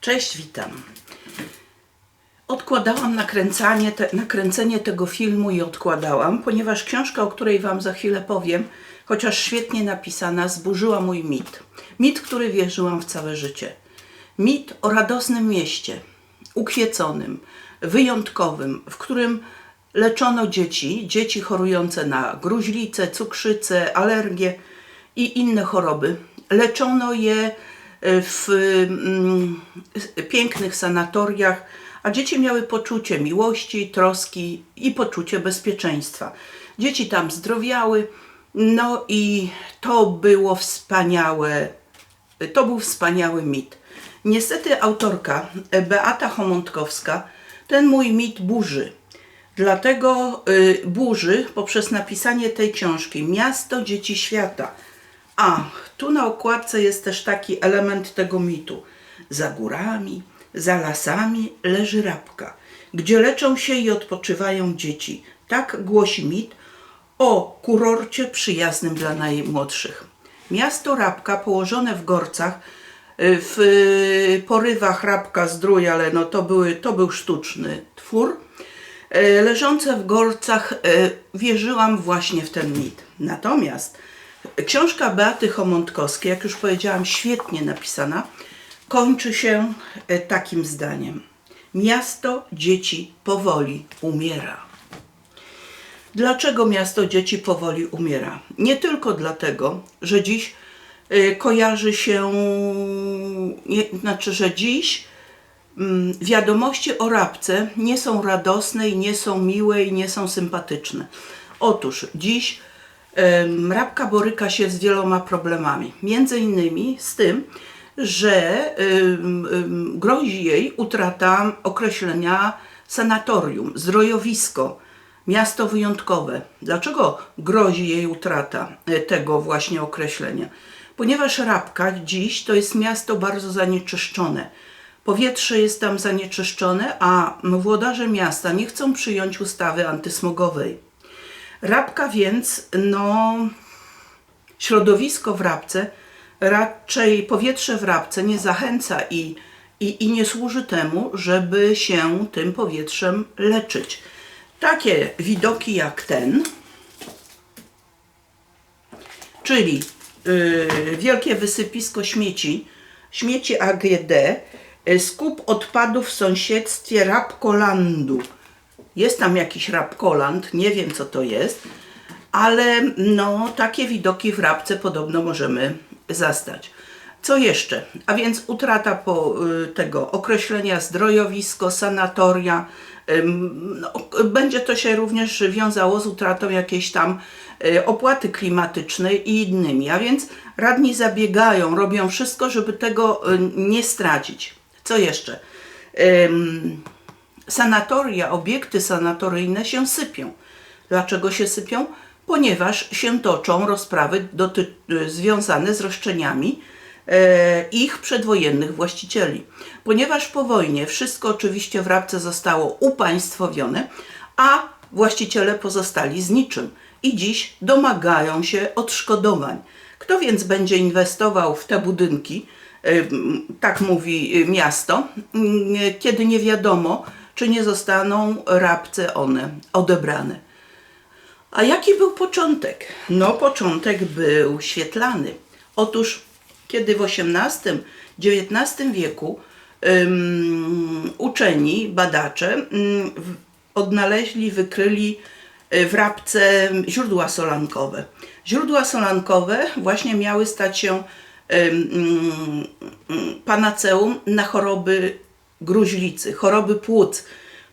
Cześć, witam. Odkładałam nakręcanie, te, nakręcenie tego filmu i odkładałam, ponieważ książka, o której Wam za chwilę powiem, chociaż świetnie napisana, zburzyła mój mit. Mit, który wierzyłam w całe życie. Mit o radosnym mieście, ukwieconym, wyjątkowym, w którym leczono dzieci, dzieci chorujące na gruźlicę, cukrzycę, alergię i inne choroby. Leczono je w mm, pięknych sanatoriach, a dzieci miały poczucie miłości, troski i poczucie bezpieczeństwa. Dzieci tam zdrowiały, no i to było wspaniałe, to był wspaniały mit. Niestety autorka Beata Homontkowska ten mój mit burzy. Dlatego y, burzy poprzez napisanie tej książki Miasto Dzieci Świata. A, tu na okładce jest też taki element tego mitu. Za górami, za lasami leży rabka, gdzie leczą się i odpoczywają dzieci. Tak głosi mit o kurorcie przyjaznym dla najmłodszych. Miasto Rabka położone w Gorcach, y, w y, porywach Rabka Zdrój, ale no to, były, to był sztuczny twór. Y, Leżące w Gorcach wierzyłam właśnie w ten mit. Natomiast książka Beaty Homontkowskiej, jak już powiedziałam, świetnie napisana, kończy się y, takim zdaniem. Miasto dzieci powoli umiera. Dlaczego miasto dzieci powoli umiera? Nie tylko dlatego, że dziś y, kojarzy się, nie, znaczy, że dziś mm, wiadomości o rabce nie są radosne i nie są miłe i nie są sympatyczne. Otóż dziś rabka boryka się z wieloma problemami. Między innymi z tym, że grozi jej utrata określenia sanatorium, zdrojowisko, miasto wyjątkowe. Dlaczego grozi jej utrata e, tego właśnie określenia? Ponieważ Rabka dziś to jest miasto bardzo zanieczyszczone. Powietrze jest tam zanieczyszczone, a włodarze miasta nie chcą przyjąć ustawy antysmogowej. Rabka więc, no, środowisko w Rabce, raczej powietrze w Rabce nie zachęca i, i, i nie służy temu, żeby się tym powietrzem leczyć. Takie widoki jak ten, czyli y, wielkie wysypisko śmieci, śmieci AGD, y, skup odpadów w sąsiedztwie Rabkolandu. Jest tam jakiś Rabkoland, nie wiem co to jest, ale no, takie widoki w Rabce podobno możemy zastać. Co jeszcze? A więc utrata po, y, tego określenia zdrojowisko, sanatoria. No, będzie to się również wiązało z utratą jakiejś tam y, opłaty klimatycznej i innymi. A więc radni zabiegają, robią wszystko, żeby tego y, nie stracić. Co jeszcze? Sanatoria, obiekty sanatoryjne się sypią. Dlaczego się sypią? Ponieważ się toczą rozprawy związane z roszczeniami e, ich przedwojennych właścicieli. Ponieważ po wojnie wszystko oczywiście w Rabce zostało upaństwowione, a właściciele pozostali z niczym i dziś domagają się odszkodowań. Kto więc będzie inwestował w te budynki, Ym, tak mówi miasto, kiedy nie wiadomo, czy nie zostaną rabce one odebrane. A jaki był początek? No, początek był świetlany. Otóż, kiedy w XVIII-XIX wieku ym, uczeni, badacze w- odnaleźli, wykryli y, w Rabce źródła solankowe. Źródła solankowe właśnie miały stać się panaceum na choroby gruźlicy, choroby płuc.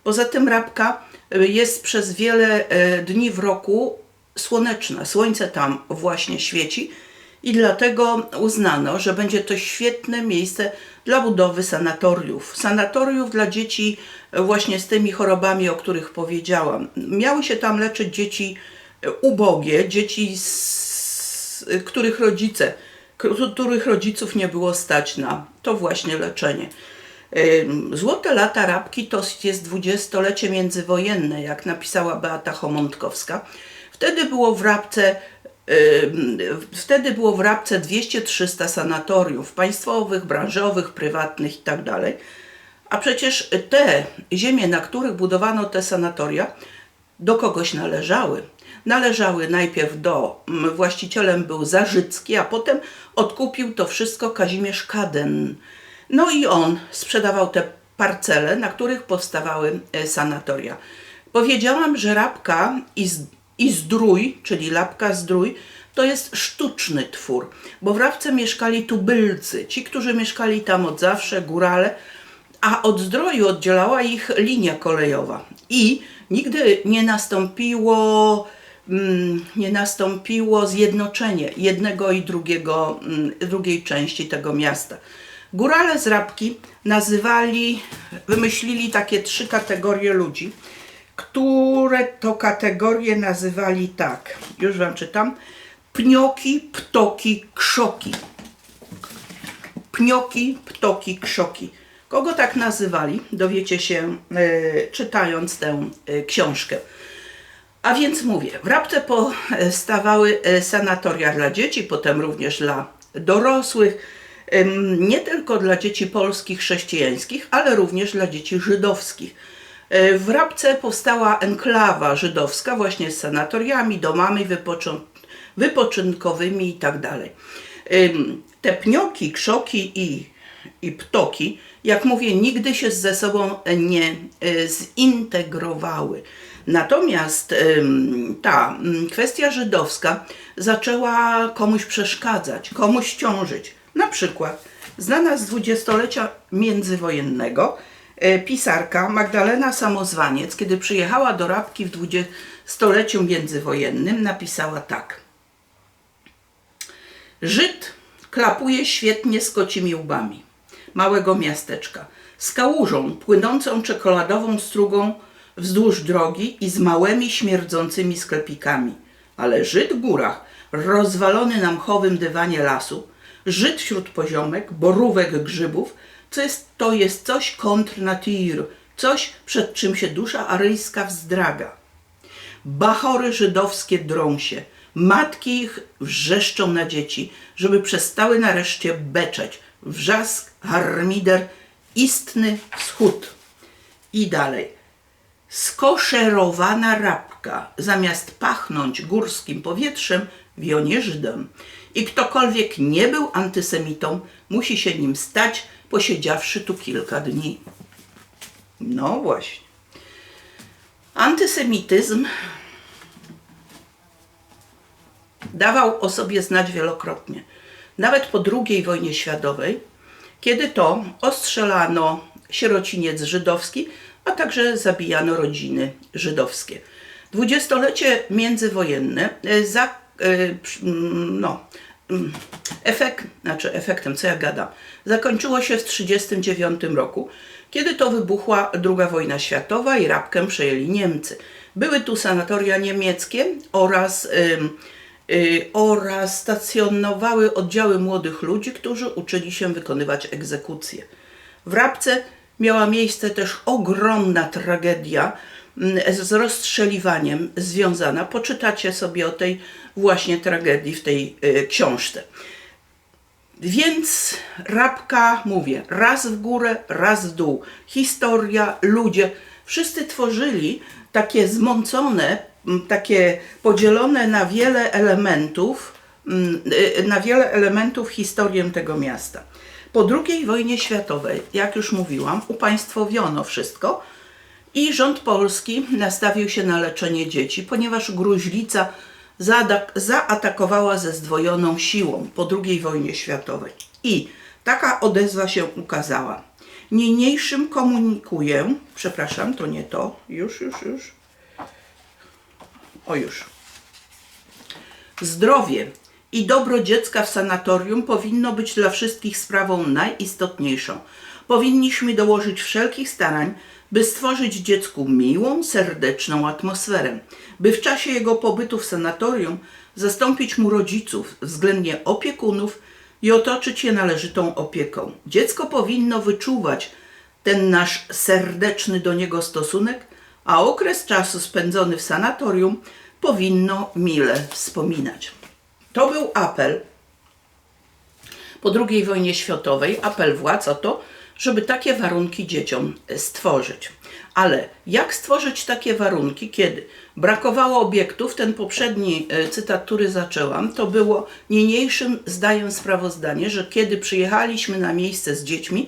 Poza tym rabka y, jest przez wiele e, dni w roku słoneczna. Słońce tam właśnie świeci i dlatego uznano, że będzie to świetne miejsce dla budowy sanatoriów. Sanatoriów dla dzieci e, właśnie z tymi chorobami, o których powiedziałam. Miały się tam leczyć dzieci e, ubogie, dzieci, z, których rodzice, których rodziców nie było stać na to właśnie leczenie. Złote lata Rabki to jest dwudziestolecie międzywojenne, jak napisała Beata Homontkowska. Wtedy było w Rabce Wtedy było w Rabce 200-300 sanatoriów państwowych, branżowych, prywatnych itd. A przecież te ziemie, na których budowano te sanatoria, do kogoś należały. Należały najpierw do, mm, właścicielem był Zarzycki, a potem odkupił to wszystko Kazimierz Kaden. No i on sprzedawał te parcele, na których powstawały e, sanatoria. Powiedziałam, że Rabka i, Zdrój, czyli Lapka Zdrój, to jest sztuczny twór, bo w Rabce mieszkali tubylcy, ci, którzy mieszkali tam od zawsze, górale, a od zdroju oddzielała ich linia kolejowa. I nigdy nie nastąpiło, mm, nie nastąpiło zjednoczenie jednego i drugiego, mm, drugiej części tego miasta. Górale z Rabki nazywali, wymyślili takie trzy kategorie ludzi, które to kategorie nazywali tak, już wam czytam, pnioki, ptoki, krzoki. Pnioki, ptoki, krzoki. Kogo tak nazywali, dowiecie się e, czytając tę e, książkę. A więc mówię, w Rabce powstawały e, sanatoria dla dzieci, potem również dla dorosłych, nie tylko dla dzieci polskich, chrześcijańskich, ale również dla dzieci żydowskich. E, W Rabce powstała enklawa żydowska właśnie z sanatoriami, domami wypoczynkowymi i tak Te pnioki, krzoki i, i ptoki, jak mówię, nigdy się ze sobą nie e, zintegrowały. Natomiast ta kwestia żydowska zaczęła komuś przeszkadzać, komuś ciążyć. Na przykład znana z dwudziestolecia międzywojennego e, pisarka Magdalena Samozwaniec, kiedy przyjechała do Rabki w dwudziestoleciu międzywojennym, napisała tak. Żyd klapuje świetnie z kocimi łbami małego miasteczka, z kałużą płynącą czekoladową strugą wzdłuż drogi i z małymi śmierdzącymi sklepikami. Ale Żyd w górach, rozwalony na mchowym dywanie lasu, Żyd wśród poziomek, borówek, grzybów, co jest, to jest coś kontr natir, coś przed czym się dusza aryjska wzdraga. Bachory żydowskie drą się, matki ich wrzeszczą na dzieci, żeby przestały nareszcie beczeć. Wrzask, harmider, istny wschód. I dalej. Skoszerowana rabka, zamiast pachnąć górskim powietrzem, wionie Żydem. I ktokolwiek nie był antysemitą, musi się nim stać, posiedziawszy tu kilka dni. No właśnie. Antysemityzm dawał o sobie znać wielokrotnie. Nawet po II wojnie światowej, kiedy to ostrzelano sierociniec żydowski, a także zabijano rodziny żydowskie. Dwudziestolecie międzywojenne e, za, no, mm, efekt, znaczy efektem, co ja gadam, zakończyło się w 1939 roku, kiedy to wybuchła II wojna światowa i Rabkę przejęli Niemcy. Były tu sanatoria niemieckie oraz, ym, y, oraz stacjonowały oddziały młodych ludzi, którzy uczyli się wykonywać egzekucje. W Rabce miała miejsce też ogromna tragedia mm, z rozstrzeliwaniem związana. Poczytacie sobie o tej właśnie tragedii w tej y, książce. Więc Rabka, mówię, raz w górę, raz w dół. Historia, ludzie, wszyscy tworzyli takie zmącone, m, takie podzielone na wiele elementów, m, y, na wiele elementów historię tego miasta. Po II wojnie światowej, jak już mówiłam, upaństwowiono wszystko i rząd polski nastawił się na leczenie dzieci, ponieważ gruźlica zaatak- zaatakowała ze zdwojoną siłą po II wojnie światowej. I taka odezwa się ukazała. Niniejszym komunikuję, przepraszam, to nie to, już, już, już. O już. Zdrowie i dobro dziecka w sanatorium powinno być dla wszystkich sprawą najistotniejszą. Powinniśmy dołożyć wszelkich starań, by stworzyć dziecku miłą, serdeczną atmosferę, by w czasie jego pobytu w sanatorium zastąpić mu rodziców, względnie opiekunów i otoczyć je należytą opieką. Dziecko powinno wyczuwać ten nasz serdeczny do niego stosunek, a okres czasu spędzony w sanatorium powinno mile wspominać. To był apel po II wojnie światowej, apel władz o to, żeby takie warunki dzieciom stworzyć. Ale jak stworzyć takie warunki, kiedy brakowało obiektów? Ten poprzedni e, cytat, który zaczęłam, to było niniejszym zdaję sprawozdanie, że kiedy przyjechaliśmy na miejsce z dziećmi,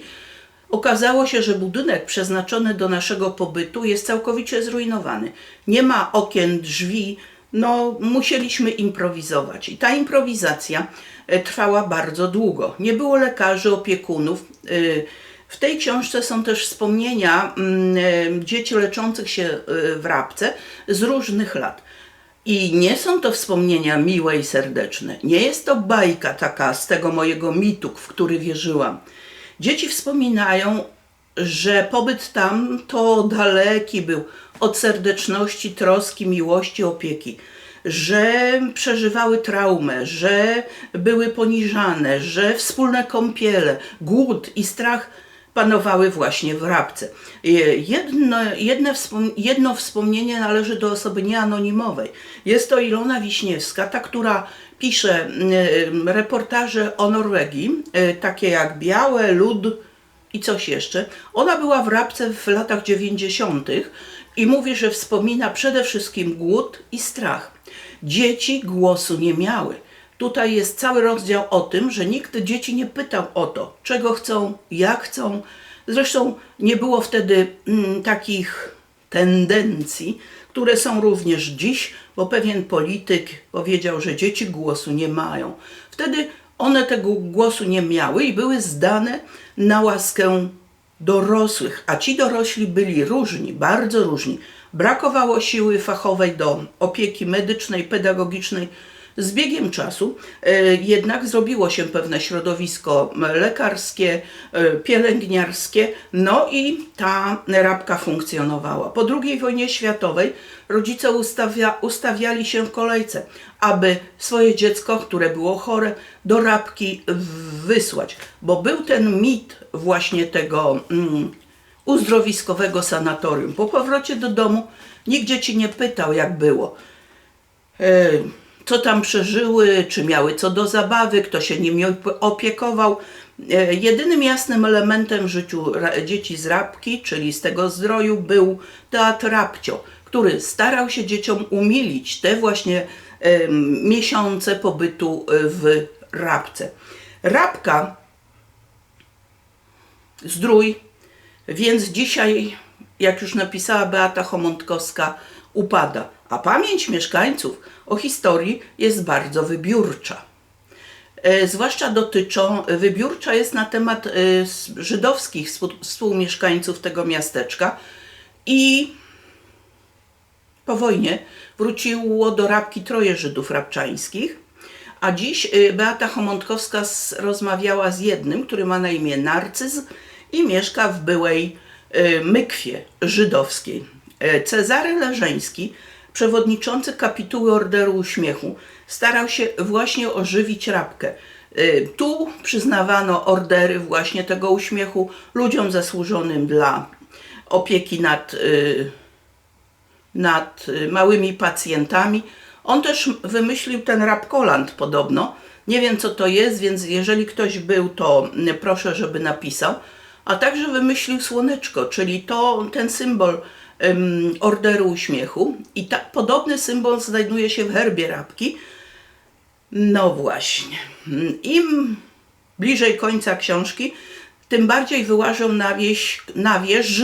Okazało się, że budynek przeznaczony do naszego pobytu jest całkowicie zrujnowany. Nie ma okien, drzwi, no musieliśmy improwizować. I ta improwizacja e, trwała bardzo długo. Nie było lekarzy, opiekunów. E, W tej książce są też wspomnienia mm, e, dzieci leczących się e, w Rabce z różnych lat. I nie są to wspomnienia miłe i serdeczne. Nie jest to bajka taka z tego mojego mitu, w który wierzyłam. Dzieci wspominają, że pobyt tam to daleki był od serdeczności, troski, miłości, opieki, że przeżywały traumę, że były poniżane, że wspólne kąpiele, głód i strach panowały właśnie w Rabce. Jedno, jedne wspom- jedno wspomnienie należy do osoby nieanonimowej. Jest to Ilona Wiśniewska, ta, która pisze mm, reportaże o Norwegii, y, takie jak Białe, Lud i coś jeszcze. Ona była w Rabce w latach 90. i mówi, że wspomina przede wszystkim głód i strach. Dzieci głosu nie miały. Tutaj jest cały rozdział o tym, że nikt dzieci nie pytał o to, czego chcą, jak chcą. Zresztą nie było wtedy mm, takich tendencji, które są również dziś, bo pewien polityk powiedział, że dzieci głosu nie mają. Wtedy one tego głosu nie miały i były zdane na łaskę dorosłych, a ci dorośli byli różni, bardzo różni. Brakowało siły fachowej do opieki medycznej, pedagogicznej. Z biegiem czasu e, jednak zrobiło się pewne środowisko lekarskie, e, pielęgniarskie, no i ta rabka funkcjonowała. Po II wojnie światowej rodzice ustawia, ustawiali się w kolejce, aby swoje dziecko, które było chore, do rabki wysłać, bo był ten mit właśnie tego mm, uzdrowiskowego sanatorium. Po powrocie do domu nikt dzieci nie pytał, jak było. E, co tam przeżyły, czy miały co do zabawy, kto się nimi opiekował. E, Jedynym jasnym elementem w życiu dzieci z Rabki, czyli z tego zdroju, był teatr Rabcio, który starał się dzieciom umilić te właśnie miesiące pobytu e, w Rabce. Rabka, zdrój, więc dzisiaj, jak już napisała Beata Homontkowska, upada, a pamięć mieszkańców o historii jest bardzo wybiórcza. E, Zwłaszcza dotyczą, wybiórcza jest na temat e, żydowskich współ- współmieszkańców tego miasteczka i po wojnie wróciło do Rabki troje Żydów rabczańskich, a dziś y, Beata Homontkowska z, rozmawiała z jednym, który ma na imię Narcyz i mieszka w byłej Mykwie żydowskiej. Cezary Leżeński, przewodniczący kapituły Orderu Uśmiechu, starał się właśnie ożywić Rabkę. Y, Tu przyznawano ordery właśnie tego uśmiechu ludziom zasłużonym dla opieki nad y, nad małymi pacjentami. On też wymyślił ten rapkoland podobno. Nie wiem co to jest, więc jeżeli ktoś był, to proszę, żeby napisał. A także wymyślił słoneczko, czyli to ten symbol ym, orderu uśmiechu. I ta, podobny symbol znajduje się w herbie rabki. No właśnie. Im bliżej końca książki, tym bardziej wyłażą na, wieś, na wierzch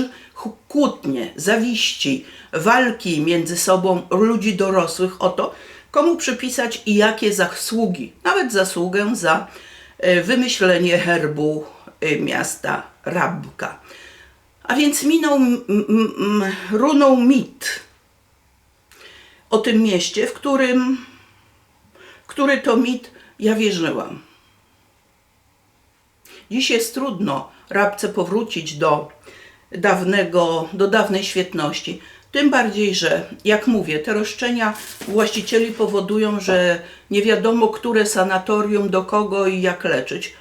kłótnie, zawiści, walki między sobą ludzi dorosłych o to, komu przypisać i jakie zasługi, nawet zasługę za e, wymyślenie herbu e, miasta Rabka. A więc minął, runął mit o tym mieście, w którym, który to mit ja wierzyłam. Dziś jest trudno Rabce powrócić do dawnego, do dawnej świetności. Tym bardziej, że jak mówię, te roszczenia właścicieli powodują, że nie wiadomo, które sanatorium, do kogo i jak leczyć.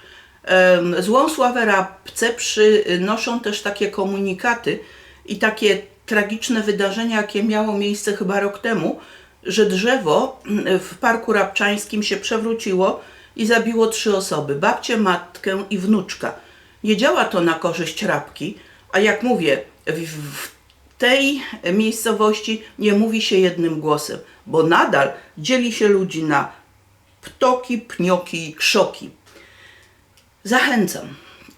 Złą sławę Rabce przynoszą też takie komunikaty i takie tragiczne wydarzenia, jakie miało miejsce chyba rok temu, że drzewo w Parku Rabczańskim się przewróciło i zabiło trzy osoby: babcię, matkę i wnuczka. Nie działa to na korzyść rabki, a jak mówię, w tej miejscowości nie mówi się jednym głosem, bo nadal dzieli się ludzi na ptoki, pnioki i krzoki. Zachęcam.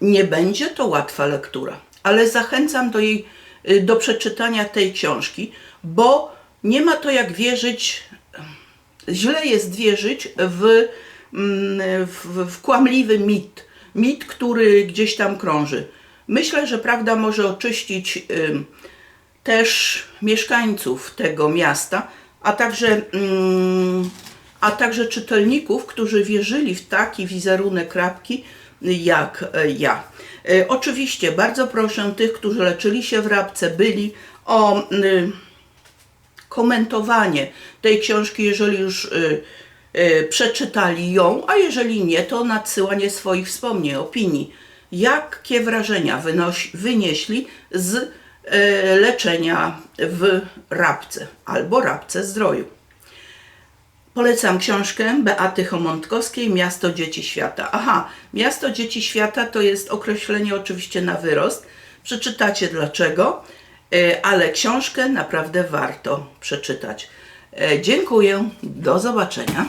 Nie będzie to łatwa lektura, ale zachęcam do jej, y, do przeczytania tej książki, bo nie ma to jak wierzyć, źle jest wierzyć w, mm, w, w kłamliwy mit. Mit, który gdzieś tam krąży. Myślę, że prawda może oczyścić ym, też mieszkańców tego miasta, a także, mm, a także czytelników, którzy wierzyli w taki wizerunek Rabki jak e, ja. E, Oczywiście bardzo proszę tych, którzy leczyli się w Rabce, byli o komentowanie tej książki, jeżeli już y, przeczytali ją, a jeżeli nie, to nadsyłanie swoich wspomnień, opinii. Jakie wrażenia wynosi, wynieśli z leczenia w Rabce albo Rabce Zdroju. Polecam książkę Beaty Homontkowskiej Miasto Dzieci Świata. Aha, Miasto Dzieci Świata to jest określenie oczywiście na wyrost. Przeczytacie dlaczego, e, ale książkę naprawdę warto przeczytać. E, Dziękuję, do zobaczenia.